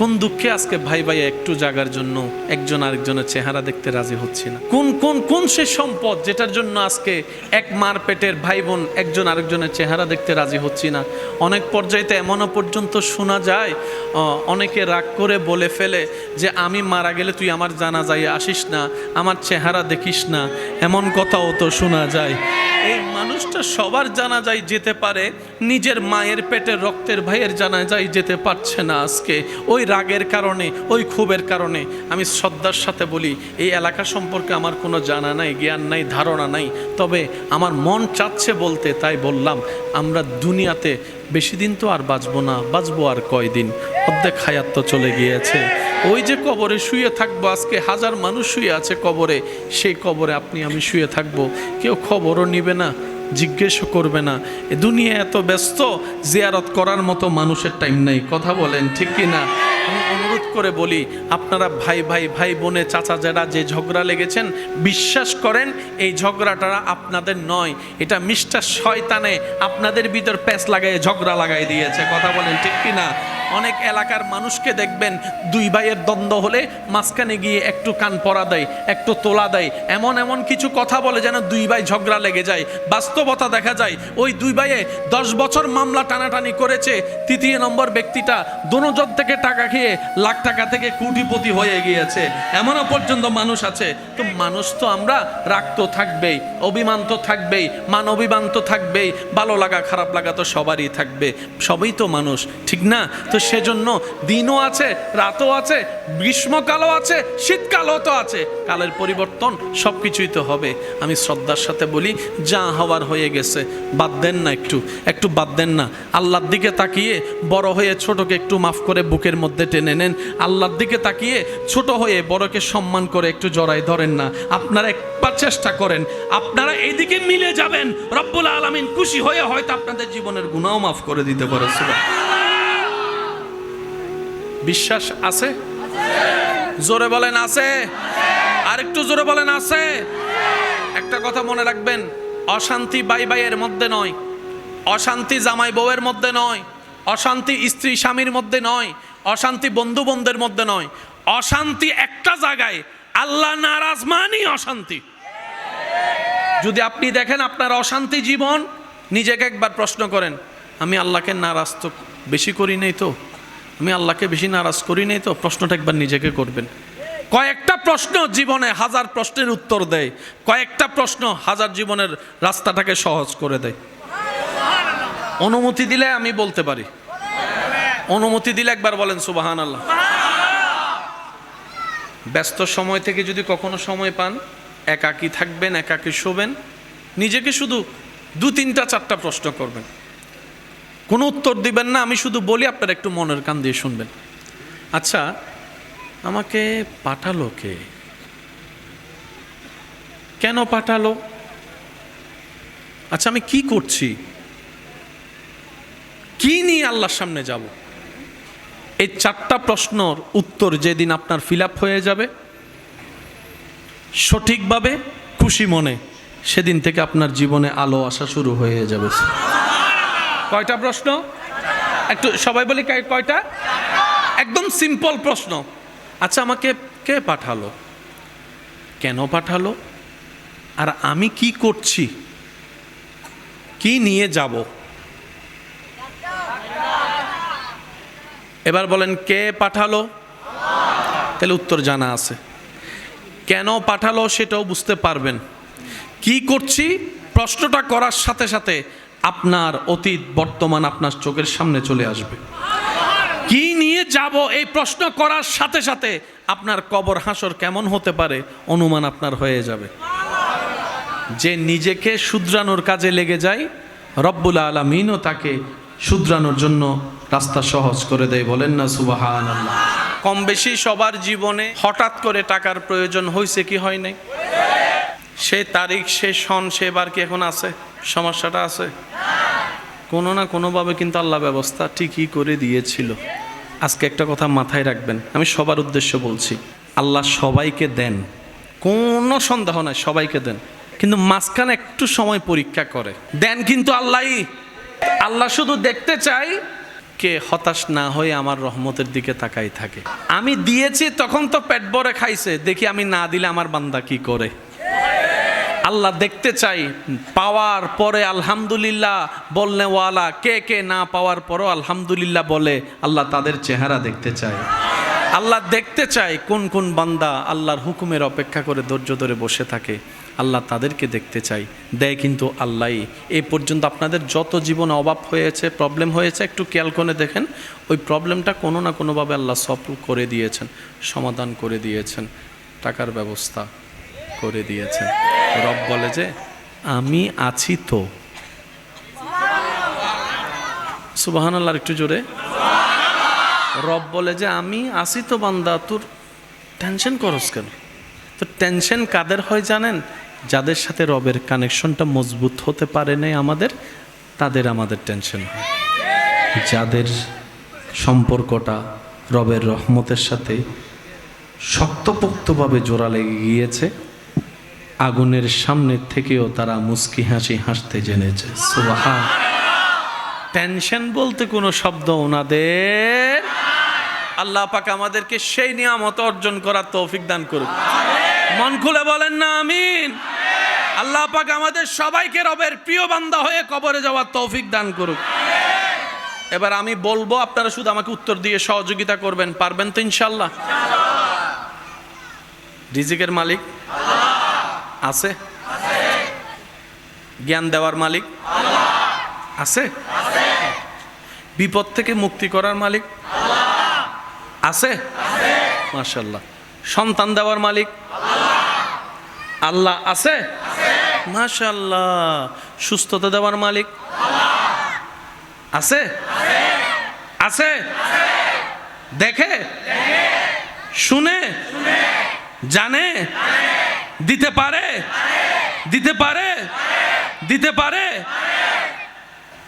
কোন দুঃখে আজকে ভাই ভাই একটু জাগার জন্য একজন আরেকজনের চেহারা দেখতে রাজি হচ্ছে না? কোন কোন কোন সে সম্পদ যেটার জন্য আজকে এক মার পেটের ভাই বোন একজন আরেকজনের চেহারা দেখতে রাজি হচ্ছি না? অনেক পর্যায়েতে এমনও পর্যন্ত শোনা যায় অনেকে রাগ করে বলে ফেলে যে আমি মারা গেলে তুই আমার জানা যাই আসিস না, আমার চেহারা দেখিস না, এমন কথাও তো শোনা যায়। এই মানুষটা সবার জানা যায় যেতে পারে, নিজের মায়ের পেটের রক্তের ভাইয়ের জানা যায় যেতে পারছে না আজকে। ওই রাগের কারণে, ওই ক্ষোভের কারণে। আমি শ্রদ্ধার সাথে বলি, এই এলাকা সম্পর্কে আমার কোনো জানা নাই, জ্ঞান নাই, ধারণা নাই। তবে আমার মন চাচ্ছে বলতে, তাই বললাম, আমরা দুনিয়াতে বেশি দিন তো আর বাঁচবো না, বাঁচবো আর কয়দিন? অর্ধেক হায়াত তো চলে গিয়েছে। ওই যে কবরে শুয়ে থাকব, আজকে হাজার মানুষ শুয়ে আছে কবরে, সেই কবরে আপনি, আমি শুয়ে থাকব। কেউ খবরও নিবে না, জিজ্ঞেসও করবে না। দুনিয়া এত ব্যস্ত, জিয়ারত করার মতো মানুষের টাইম নেই। কথা বলেন, ঠিক কি না অনুরোধ করে বলি, আপনারা ভাই ভাই ভাই বোনে, চাচা যারা যে ঝগড়া লেগেছেন, বিশ্বাস করেন, এই ঝগড়াটা আপনাদের নয়। এটা মিস্টার শয়তানে আপনাদের ভিতর প্যাঁচ লাগাই ঝগড়া লাগাই দিয়েছে। কথা বলেন ঠিক কি না অনেক এলাকার মানুষকে দেখবেন দুই ভাইয়ের দ্বন্দ্ব হলে মাঝখানে গিয়ে একটু কান পরা দেয়, একটু তোলা দেয়। এমন এমন কিছু কথা বলে যেন দুই ভাই ঝগড়া লেগে যায়। বাস্তবতা দেখা যায়, ওই দুই ভাইয়ে দশ বছর মামলা টানাটানি করেছে। তৃতীয় নম্বর ব্যক্তিটা দোনোজন থেকে টাকা খেয়ে লাখ টাকা থেকে কোটিপতি হয়ে গিয়েছে। এমনও পর্যন্ত মানুষ আছে। তো মানুষ তো আমরা, রাগ তো থাকবেই, অভিমান তো থাকবেই, মান অভিমান তো থাকবেই, ভালো লাগা খারাপ লাগা তো সবারই থাকবে। সবই তো মানুষ, ঠিক না? তো সেজন্য দিনও আছে, রাতও আছে, গ্রীষ্মকালও আছে, শীতকালও তো আছে। কালের পরিবর্তন সব কিছুই তো হবে। আমি শ্রদ্ধার সাথে বলি, যা হওয়ার হয়ে গেছে, বাদ দেন না একটু একটু বাদ দেন না। আল্লাহর দিকে তাকিয়ে বড় হয়ে ছোটকে একটু মাফ করে বুকের মধ্যে টেনে নেন। আল্লাহর দিকে তাকিয়ে ছোট হয়ে বড়কে সম্মান করে একটু জড়াই ধরেন না। আপনারা একবার চেষ্টা করেন, আপনারা এইদিকে মিলে যাবেন। রব্বুল আলমিন খুশি হয়ে হয়তো আপনাদের জীবনের গুণাও মাফ করে দিতে পারে। বিশ্বাস আছে? জোরে বলেন আছে। আরেকটু জোরে বলেন আছে। একটা কথা মনে রাখবেন, অশান্তি বাই বাইয়ের মধ্যে নয়, অশান্তি জামাই বউয়ের মধ্যে নয়, অশান্তি স্ত্রী স্বামীর মধ্যে নয়, অশান্তি বন্ধু বন্ধের মধ্যে নয়। অশান্তি একটা জায়গায়, আল্লাহ নারাজ মানি অশান্তি। যদি আপনি দেখেন আপনার অশান্তি জীবন, নিজেকে একবার প্রশ্ন করেন, আমি আল্লাহকে নারাজ তো বেশি করি নাই তো? আমি আল্লাহকে বেশি নারাজ করি নাই তো, প্রশ্নটা একবার নিজেকে করবেন। কয়েকটা প্রশ্ন জীবনে হাজার প্রশ্নের উত্তর দেয়। কয়েকটা প্রশ্ন হাজার জীবনের রাস্তাটাকে সহজ করে দেয়। অনুমতি দিলে আমি বলতে পারি। অনুমতি দিলে একবার বলেন সুবাহান আল্লাহ ব্যস্ত সময় থেকে যদি কখনো সময় পান, একাকী থাকবেন, একাকী শোবেন, নিজেকে শুধু দু তিনটা চারটা প্রশ্ন করবেন। কোনো উত্তর দিবেন না, আমি শুধু বলি আপনারা একটু মনের কান দিয়ে শুনবেন। আচ্ছা আমাকে পাঠালো কে? কেন পাঠালো? আচ্ছা আমি কি করছি? কি নিয়ে আল্লাহর সামনে যাব? এই চারটা প্রশ্নর উত্তর যেদিন আপনার ফিল হয়ে যাবে, সঠিকভাবে খুশি মনে, সেদিন থেকে আপনার জীবনে আলো আসা শুরু হয়ে যাবে। কয়টা প্রশ্ন? একটু সবাই বলি কয়টা? একদম সিম্পল প্রশ্ন। আচ্ছা আমাকে কে পাঠালো? কেন পাঠালো? আর আমি কি করছি? কি নিয়ে যাব? এবার বলেন, কে পাঠালো? তাহলে উত্তর জানা আছে। কেন পাঠালো সেটাও বুঝতে পারবেন। কি করছি? প্রশ্নটা করার সাথে সাথে আপনার অতীত বর্তমান আপনার চোখের সামনে চলে আসবে। কি নিয়ে যাব এই প্রশ্ন করার সাথে সাথে আপনার কবর হাসর কেমন হতে পারে অনুমান আপনার হয়ে যাবে। যে নিজেকে শুধরানোর কাজে লেগে যায়, রব্বুল আলমিনও তাকে শুধরানোর জন্য রাস্তা সহজ করে দেয়। বলেন না আল্লাহ কম বেশি সবার জীবনে হঠাৎ করে টাকার প্রয়োজন হয়েছে কি হয় নাই? সে তারিখ, সে সন, সে বার কি এখন আছে? সমস্যাটা আছে? কোনো না কোনোভাবে কিন্তু আল্লাহ ব্যবস্থা ঠিকই করে দিয়েছিল। আজকে একটা কথা মাথায় রাখবেন, আমি সবার উদ্দেশ্য বলছি, আল্লাহ সবাইকে দেন, কোনো সন্দেহ নাই, সবাইকে দেন, কিন্তু মাঝখানে একটু সময় পরীক্ষা করে, দেন কিন্তু আল্লাহই। আল্লাহ শুধু দেখতে চাই, কে হতাশ না হয়ে আমার রহমতের দিকে তাকাই থাকে। আমি দিয়েছি, তখন তো পেট ভরে খাইছে, দেখি আমি না দিলে আমার বান্দা কি করে? আল্লাহ দেখতে চাই। পাওয়ার পরে আলহামদুলিল্লাহ বললে ওয়ালা, কে কে না পাওয়ার পরও আলহামদুলিল্লাহ বলে, আল্লাহ তাদের চেহারা দেখতে চায়। আল্লাহ দেখতে চাই কোন কোন বান্দা আল্লাহর হুকুমের অপেক্ষা করে ধৈর্য ধরে বসে থাকে। আল্লাহ তাদেরকে দেখতে চাই দেয় কিন্তু আল্লাহই এই পর্যন্ত আপনাদের যত জীবনে অভাব হয়েছে প্রবলেম হয়েছে, একটু খেয়াল করে দেখেন। ওই প্রবলেমটা কোনো না কোনোভাবে আল্লাহ সলভ করে দিয়েছেন, সমাধান করে দিয়েছেন, টাকার ব্যবস্থা। করে দিয়েছেন। রব বলে যে, আমি আছি তো। সুবাহান আল্লাহ একটু জোরে। রব বলে যে, আমি আছি তো বান্দা, তোর টেনশন করস কেন? তো টেনশন কাদের হয় জানেন? যাদের সাথে রবের কানেকশনটা মজবুত হতে পারে নাই আমাদের, তাদের আমাদের টেনশন হয়। যাদের সম্পর্কটা রবের রহমতের সাথে শক্তপোক্তভাবে জোড়া লেগে গিয়েছে আগুনের সামনে থেকেও তারা মুস্কি হাসি হাসতে জেনেছে। সুবাহা টেনশন বলতে কোনো শব্দ ওনাদের। আল্লাহ পাক আমাদেরকে সেই নিয়ামত অর্জন করার তৌফিক দান করুক। মন খুলে বলেন না, আমিন। আল্লাহ পাক আমাদের সবাইকে রবের প্রিয় বান্দা হয়ে কবরে যাওয়ার তৌফিক দান করুক। এবার আমি বলব, আপনারা শুধু আমাকে উত্তর দিয়ে সহযোগিতা করবেন, পারবেন তো ইনশাল্লাহ রিজিকের মালিক? আছে? জ্ঞান দেওয়ার মালিক? আছে? বিপদ থেকে মুক্তি করার মালিক? আছে? মাশাল্লাহ সন্তান দেওয়ার মালিক? আল্লাহ আছে? মাশাল্লাহ সুস্থতা দেওয়ার মালিক? আছে? আছে? দেখে? শুনে? জানে? দিতে পারে? দিতে পারে? দিতে পারে?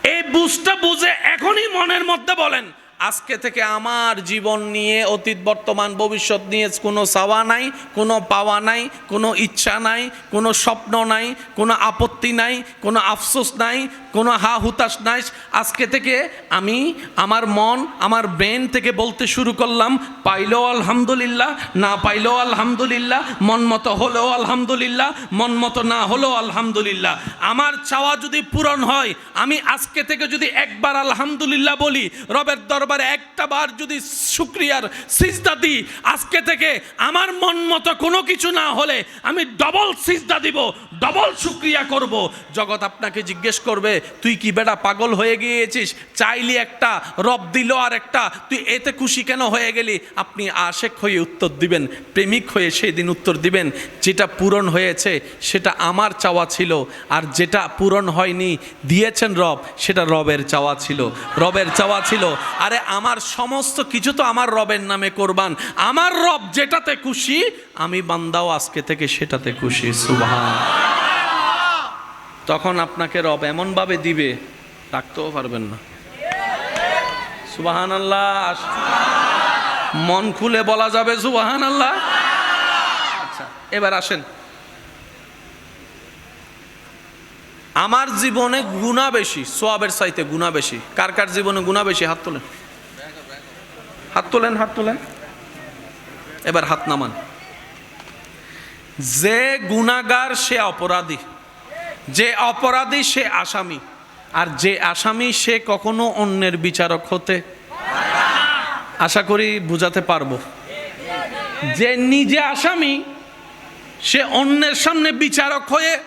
এই বুঝটা বুঝে এখনই মনের মধ্যে বলেন। আজকে থেকে আমার জীবন নিয়ে, অতীত, বর্তমান, ভবিষ্যৎ নিয়ে কোনো চাওয়া নাই, কোনো পাওয়া নাই, কোনো ইচ্ছা নাই, কোনো স্বপ্ন নাই, কোনো আপত্তি নাই, কোনো আফসোস নাই, কোনো হা হুতাশ নাই। আজকে থেকে আমি আমার মন, আমার ব্রেন থেকে বলতে শুরু করলাম, পাইলেও আলহামদুলিল্লাহ, না পাইলেও আলহামদুলিল্লাহ, মন মতো হলেও আলহামদুলিল্লাহ, মন মতো না হলেও আলহামদুলিল্লাহ। আমার চাওয়া যদি পূরণ হয়, আমি আজকে থেকে যদি একবার আলহামদুলিল্লাহ বলি, রবের দরবারে একটা বার যদি শুক্রিয়ার সিজদা দিই, আজকে থেকে আমার মন মতো কোনো কিছু না হলে আমি ডবল সিজদা দিব ডবল শুক্রিয়া করব। জগৎ আপনাকে জিজ্ঞেস করবে, তুই কি বেটা পাগল হয়ে গিয়েছিস? চাইলি একটা রব দিল আর একটা, তুই এতে খুশি কেন হয়ে গেলি? আপনি আশেক হয়ে উত্তর দিবেন, প্রেমিক হয়ে সেই দিন উত্তর দিবেন, যেটা পূরণ হয়েছে, সেটা আমার চাওয়া ছিল, আর যেটা পূরণ হয়নি, দিয়েছেন রব, সেটা রবের চাওয়া ছিল, রবের চাওয়া ছিল। আরে আমার সমস্ত কিছু তো আমার রবের নামে করবান। আমার রব যেটাতে খুশি, আমি বান্দাও আজকে থেকে সেটাতে খুশি। সুবহান তখন আপনাকে রব এমনভাবে দিবে রাখতেও পারবেন না। সুবাহান আল্লাহ মন খুলে বলা যাবে সুবাহান আল্লাহ আচ্ছা এবার আসেন। আমার জীবনে গুণা বেশি, সোয়াবের চাইতে গুণা বেশি। কার কার জীবনে গুণা বেশি? হাত তোলেন। হাত তোলেন হাত তোলেন। এবার হাত নামান। যে গুণাগার সে অপরাধী। যে অপরাধী, সে আসামি। আর যে আসামি, সে কখনো অন্যের বিচারক হতে আশা করি বুঝাতে পারব। যে নিজে আসামি, সে অন্যের সামনে বিচারক হয়ে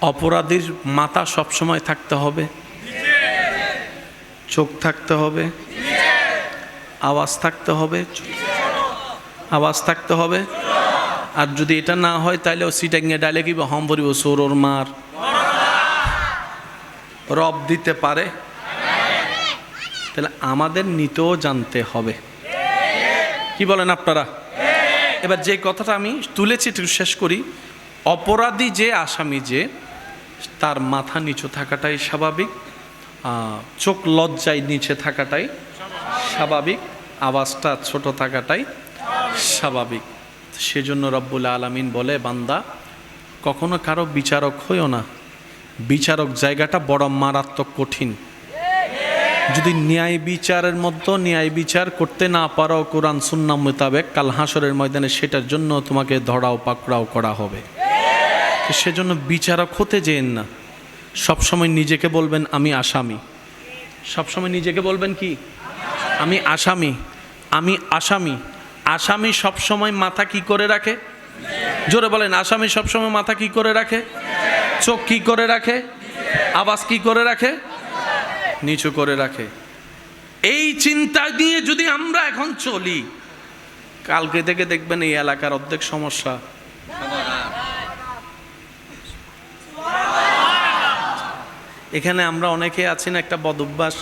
অপরাধীর মাথা সবসময় থাকতে হবে। চোখ থাকতে হবে। আওয়াজ থাকতে হবে। আওয়াজ থাকতে হবে। আর যদি এটা না হয়, তাহলে ও সিটাঙ্গে ডালে কি হম ভরিব সোর মার। রব দিতে পারে। তাহলে আমাদের নিতেও জানতে হবে। কি বলেন আপনারা? এবার যে কথাটা আমি তুলেছি, একটু শেষ করি। অপরাধী যে আসামি যে তার মাথা নিচু থাকাটাই স্বাভাবিক চোখ লজ্জায় নিচে থাকাটাই স্বাভাবিক, আওয়াজটা ছোট থাকাটাই স্বাভাবিক। সেজন্য রব্বুল আলামিন বলে, বান্দা, কখনো কারও বিচারক হইও না। বিচারক জায়গাটা বড় মারাত্মক কঠিন। যদি ন্যায় বিচারের মধ্যে ন্যায় বিচার করতে না পারো, কোরআন সুন্না মোতাবেক কাল হাসরের ময়দানে সেটার জন্য তোমাকে ধরাও, পাকড়াও করা হবে। সেজন্য বিচারক হতে যেন না। সবসময় নিজেকে বলবেন, আমি আসামি। সবসময় নিজেকে বলবেন কি? আমি আসামি। আমি আসামি। আসামি সবসময় মাথা কি করে রাখে? জোরে বলেন, আসামি সবসময় মাথা কি করে রাখে? চোখ কি করে রাখে? আওয়াজ কি করে রাখে? নিচু করে রাখে। এই চিন্তা নিয়ে যদি আমরা এখন চলি, কালকে থেকে দেখবেন এই এলাকার অর্ধেক সমস্যা। এখানে আমরা অনেকে আছি না, একটা বদভ্যাস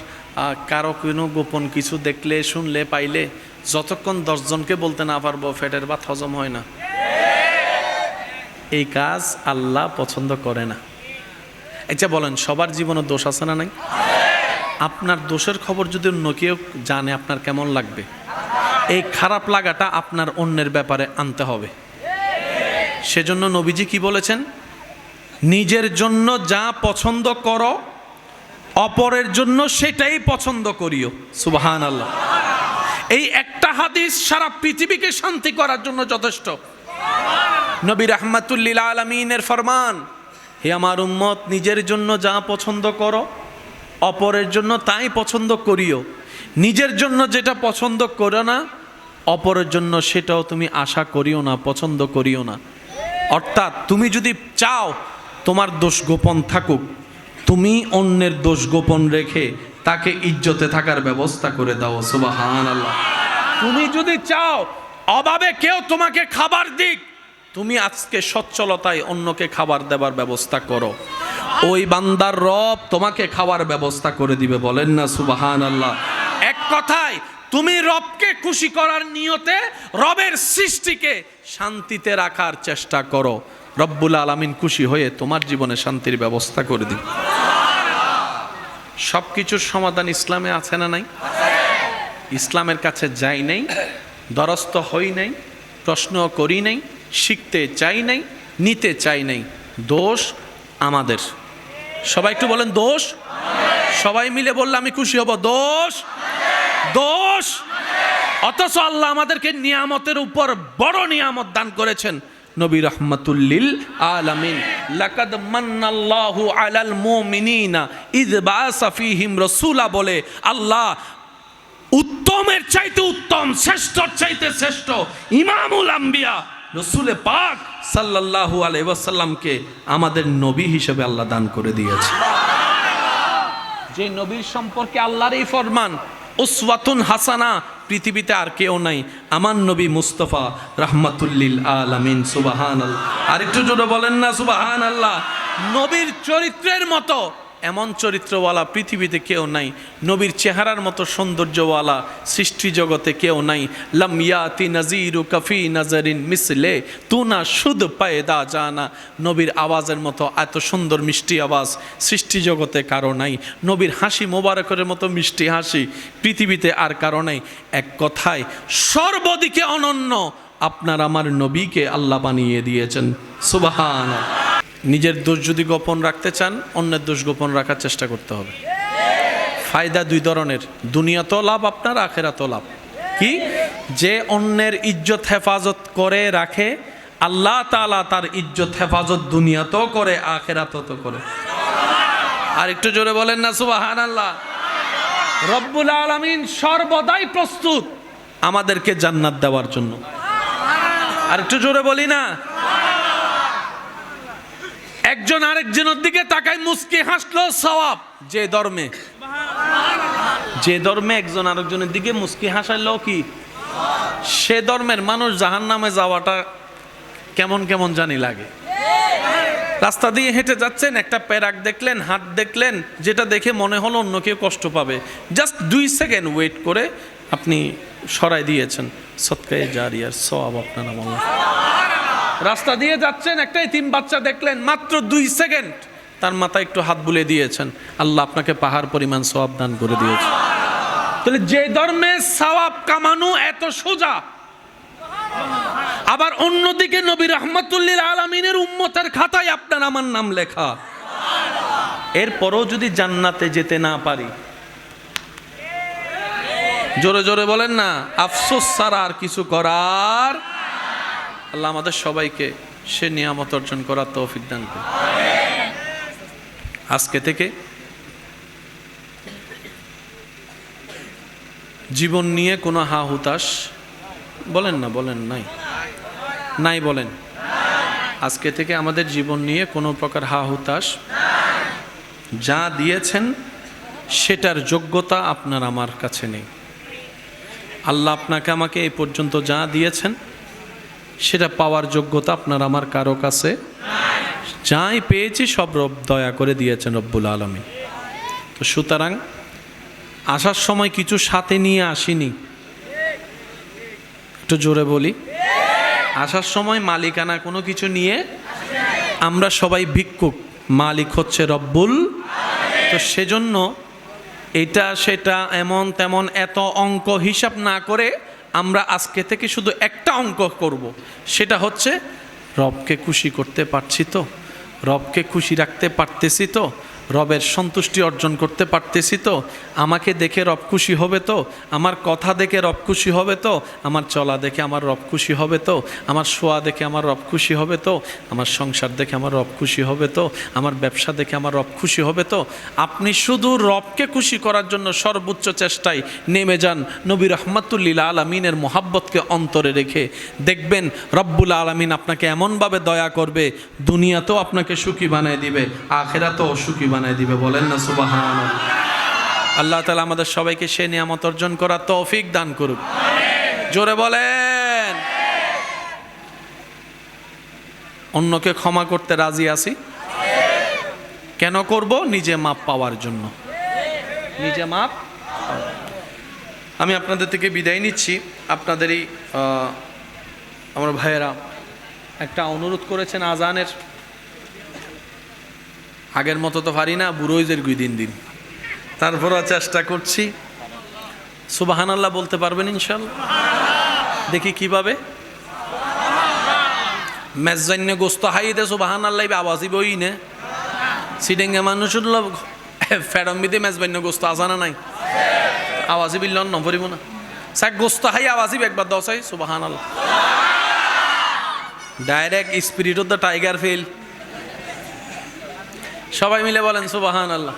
কারও কোনো গোপন কিছু দেখলে, শুনলে, পাইলে যতক্ষণ দশজনকে বলতে না পারব, ফেটের ভাত হজম হয় না। এই কাজ আল্লাহ পছন্দ করে না। আচ্ছা বলেন, সবার জীবনে দোষ আছে না নাই? আপনার দোষের খবর যদি অন্য কেউ জানে, আপনার কেমন লাগবে? এই খারাপ লাগাটা আপনার অন্যের ব্যাপারে আনতে হবে। সেজন্য নবীজি কি বলেছেন? নিজের জন্য যা পছন্দ করো, অপরের জন্য সেটাই পছন্দ করিও। সুবাহান আল্লাহ এই একটা হাদিস সারা পৃথিবীকে শান্তি করার জন্য যথেষ্ট। নবী রহমাতুল্লিল আলমিনের ফরমান, হে আমার উম্মত, নিজের জন্য যা পছন্দ করো, অপরের জন্য তাই পছন্দ করিও। নিজের জন্য যেটা পছন্দ করো না, অপরের জন্য সেটাও তুমি আশা করিও না, পছন্দ করিও না। অর্থাৎ তুমি যদি চাও তোমার দোষ গোপন থাকুক, তুমি অন্যের দোষ গোপন রেখে তাকে ইজ্জতে থাকার ব্যবস্থা করে দাও সুবাহান আল্লাহ তুমি যদি চাও অভাবে কেউ তোমাকে খাবার দিক, তুমি আজকে সচ্ছলতায় অন্যকে খাবার দেবার ব্যবস্থা করো। ওই বান্দার রব তোমাকে খাওয়ার ব্যবস্থা করে দিবে, বলেন না সুবাহান আল্লাহ এক কথায়, তুমি রবকে খুশি করার নিয়তে রবের সৃষ্টিকে শান্তিতে রাখার চেষ্টা করো। রব্বুল আলামিন খুশি হয়ে তোমার জীবনে শান্তির ব্যবস্থা করে দিবে সব কিছুর সমাধান ইসলামে আছে না নাই? ইসলামের কাছে যাই নাই, দ্বারস্থ হই নাই, প্রশ্ন করি নাই, শিখতে চাই নাই, নিতে চাই নাই। দোষ আমাদের। সবাই একটু বলেন, দোষ? সবাই মিলে বললে আমি খুশি হব। দোষ? দোষ? অথচ আল্লাহ আমাদেরকে নিয়ামতের উপর বড় নিয়ামত দান করেছেন। নবী রহমতুল্লিল আলামিন, লাকাদ মান্নাল্লাহু আলাল মুমিনিনা ইয বাআসা ফীহিম রাসূলা বলে, আল্লাহ উত্তমের চাইতে উত্তম, শ্রেষ্ঠর চাইতে শ্রেষ্ঠ, ইমামুল আম্বিয়া, রসুলে পাক সাল্লাল্লাহু আলাইহি ওয়াসাল্লামকে আমাদের নবী হিসেবে আল্লাহ দান করে দিয়েছে। যে নবীর সম্পর্কে আল্লাহর এই ফরমান, উসওয়াতুন হাসানা পৃথিবীতে আর কেউ নাই। আমার নবী মুস্তফা রাহমাতুল্লিল আলামিন সুবাহান আল্লাহ আর একটু জোরে বলেন না সুবাহান আল্লাহ নবীর চরিত্রের মতো এমন চরিত্রওয়ালা পৃথিবীতে কেউ নাই। নবীর চেহারার মতো সৌন্দর্যওয়ালা সৃষ্টি জগতে কেউ নাই। লাম ইয়াতি নাজিরু কফি নাজারিন মিসলে, তু না শুধ পায়দা জানা। নবীর আওয়াজের মতো এত সুন্দর মিষ্টি আওয়াজ সৃষ্টি জগতে কারও নাই। নবীর হাসি মোবারকের মতো মিষ্টি হাসি পৃথিবীতে আর কারও নাই। এক কথায়, সর্বদিকে অনন্য আপনার আমার নবীকে আল্লাহ বানিয়ে দিয়েছেন। সুবাহান নিজের দোষ যদি গোপন রাখতে চান, অন্যের দোষ গোপন রাখার চেষ্টা করতে হবে। ফায়দা দুই ধরনের। দুনিয়াতেও লাভ, আপনার আখেরাতেও লাভ। কি? যে অন্যের ইজ্জত হেফাজত করে রাখে, আল্লাহ তালা তার ইজ্জত হেফাজত দুনিয়াতেও করে, আখেরাতেও তো করে। আর একটু জোরে বলেন না সুবাহান আল্লাহ রব্বুল আলমিন সর্বদাই প্রস্তুত আমাদেরকে জান্নাত দেওয়ার জন্য। আর একটু জোরে বলি না? একজন আরেকজনের দিকে তাকায় মুসকি হাসলো, সওয়াব। যে ধর্মে যে ধর্মে একজন আরেকজনের দিকে মুসকি হাসাইলো কি? সে ধর্মের মানুষ জাহান নামে যাওয়াটা কেমন কেমন জানি লাগে। রাস্তা দিয়ে হেঁটে যাচ্ছেন, একটা প্যারাক দেখলেন হাত দেখলেন, যেটা দেখে মনে হলো অন্য কেউ কষ্ট পাবে। জাস্ট দুই সেকেন্ড ওয়েট করে আপনি সরাই দিয়েছেন। সৎকায় জারিয়ার সব আপনার আমল রাস্তা দিয়ে যাচ্ছেন একটা তিন বাচ্চা দেখলেন, মাত্র দুই সেকেন্ড। তার মাথায় একটু হাত বুলে দিয়েছেন, আল্লাহ আপনাকে পাহাড় পরিমাণ সওয়াব দান করে দিয়েছে। তাহলে যে ধর্মে সওয়াব কামানো এত সোজা। আবার অন্যদিকে নবী রহমতুল্লিল আলমিনের উম্মতের খাতায় আপনার আমার নাম লেখা। এরপরও যদি জান্নাতে যেতে না পারি। জোরে জোরে বলেন না, আফসোস ছাড়া আর কিছু করার আল্লাহ আমাদের সবাইকে সে নিয়ামত অর্জন করার তৌফিক দান করে আজকে থেকে জীবন নিয়ে কোনো হা হুতাশ বলেন না, বলেন নাই। নাই বলেন। আজকে থেকে আমাদের জীবন নিয়ে কোনো প্রকার হা হুতাশ যা দিয়েছেন সেটার যোগ্যতা আপনার আমার কাছে নেই। আল্লাহ আপনাকে আমাকে এই পর্যন্ত যা দিয়েছেন সেটা পাওয়ার যোগ্যতা আপনার আমার কারও কাছে যাই পেয়েছি, সব রব দয়া করে দিয়েছেন রব্বুল আলমী তো সুতরাং আসার সময় কিছু সাথে নিয়ে আসিনি। একটু জোরে বলি। আসার সময় মালিকানা কোনো কিছু নিয়ে আমরা সবাই ভিক্ষুক, মালিক হচ্ছে রব্বুল তো সেজন্য এটা সেটা এমন তেমন এত অঙ্ক হিসাব না করে আমরা আজকে থেকে শুধু একটা অঙ্ক করব। সেটা হচ্ছে, রবকে খুশি করতে পারছি তো রবকে খুশি রাখতে পারতেছি তো রবের সন্তুষ্টি অর্জন করতে পারতেছি তো? আমাকে দেখে রব খুশি হবে তো? আমার কথা দেখে রব খুশি হবে তো? আমার চলা দেখে আমার রব খুশি হবে তো? আমার শোয়া দেখে আমার রব খুশি হবে তো? আমার সংসার দেখে আমার রব খুশি হবে তো? আমার ব্যবসা দেখে আমার রব খুশি হবে তো? আপনি শুধু রবকে খুশি করার জন্য সর্বোচ্চ চেষ্টায় নেমে যান। নবী রহমতুল্লিল আলমিনের মোহাব্বতকে অন্তরে রেখে দেখবেন রব্বুল আলমিন আপনাকে এমনভাবে দয়া করবে, দুনিয়াতেও আপনাকে সুখী বানায় দিবে, আখেরাতেও সুখী বানায় দিবে, বলেন না সুবাহান আল্লাহ তালা আমাদের সবাইকে সে নিয়ামত অর্জন করার তৌফিক দান করুক। জোরে বলেন। অন্যকে ক্ষমা করতে রাজি আছি? কেন করব? নিজে মাপ পাওয়ার জন্য। নিজে মাপ আমি আপনাদের থেকে বিদায় নিচ্ছি। আপনাদেরই আমার ভাইয়েরা একটা অনুরোধ করেছেন আজানের। আগের মতো তো পারি না বুড়োইজের গুই দিন দিন। তারপরও চেষ্টা করছি। সুবাহান আল্লাহ বলতে পারবেন ইনশাল দেখি কীভাবে। মেজান্য গোস্ত হাইতে সুবাহান আল্লাহ আওয়াজি বই নে। সিডেঙ্গে মানুষের লোক ফেরম্বিতে মেজবান্য গোস্ত আসানা নাই? আওয়াজি বিল্লন নভরিব না। স্যার, গোস্ত হাই আওয়াজি একবার দশাই সুবাহান আল্লাহ direct spirit of the tiger feel সবাই মিলে বলেন সুবাহান আল্লাহ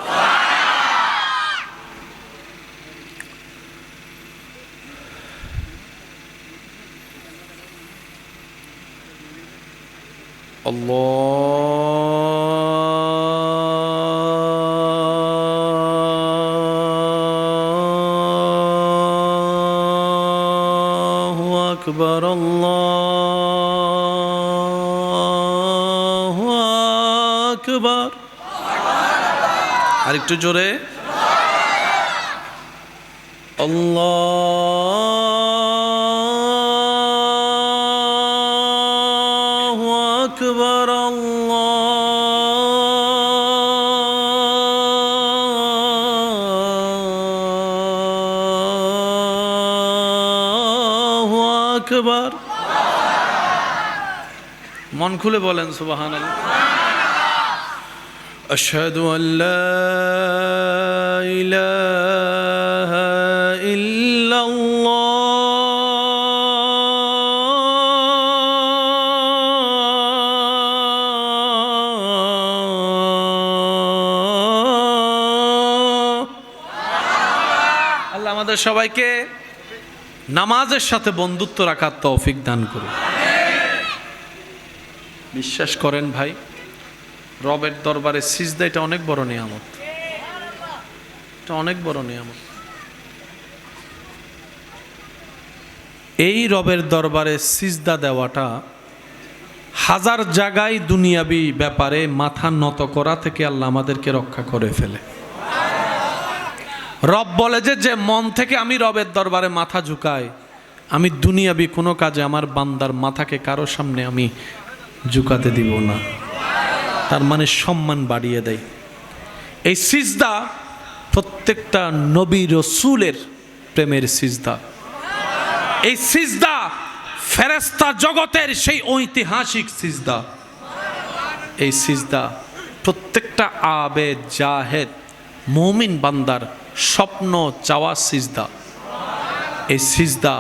الله أكبر الله أكبر আরেকটু জোরে। আল্লাহু আকবার মন খুলে বলেন সুবহানাল্লাহ। أشهد أن لا إله إلا الله আল্লাহ আমাদের সবাইকে নামাজের সাথে বন্ধুত্ব রাখার তৌফিক দান করুন বিশ্বাস করেন ভাই রবের দরবারে সিজদা, এটা অনেক বড় নিয়ামত। এটা অনেক বড় নিয়ামত। এই রবের দরবারে সিজদা দেওয়াটা হাজার জায়গায় দুনিয়াবি ব্যাপারে মাথা নত করা থেকে আল্লাহ আমাদেরকে রক্ষা করে ফেলে। রব বলে যে যে মন থেকে আমি রবের দরবারে মাথা ঝুকাই, আমি দুনিয়াবি কোনো কাজে আমার বান্দার মাথাকে কারও সামনে আমি ঝুকাতে দিব না। তার মানে সম্মান বাড়িয়ে দেয়। এই সিজদা প্রত্যেকটা নবী রসুলের প্রেমের সিজদা। এই সিজদা ফেরেস্তা জগতের সেই ঐতিহাসিক সিজদা। এই সিজদা প্রত্যেকটা আবেদ জাহেদ মৌমিন বান্দার স্বপ্ন চাওয়া সিজদা। এই সিজদা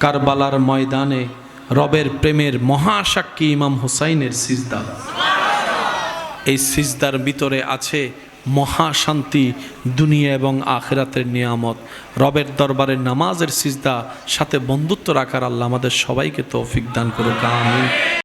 কারবালার ময়দানে রবের প্রেমের মহাসাক্ষী ইমাম হুসাইনের সিজদা। এই সিজদার ভিতরে আছে মহাশান্তি, দুনিয়া এবং আখেরাতের নিয়ামত। রবের দরবারে নামাজের সিজদা, সাথে বন্ধুত্ব রাখার আল্লাহ আমাদের সবাইকে তৌফিক দান করুক, আমিন।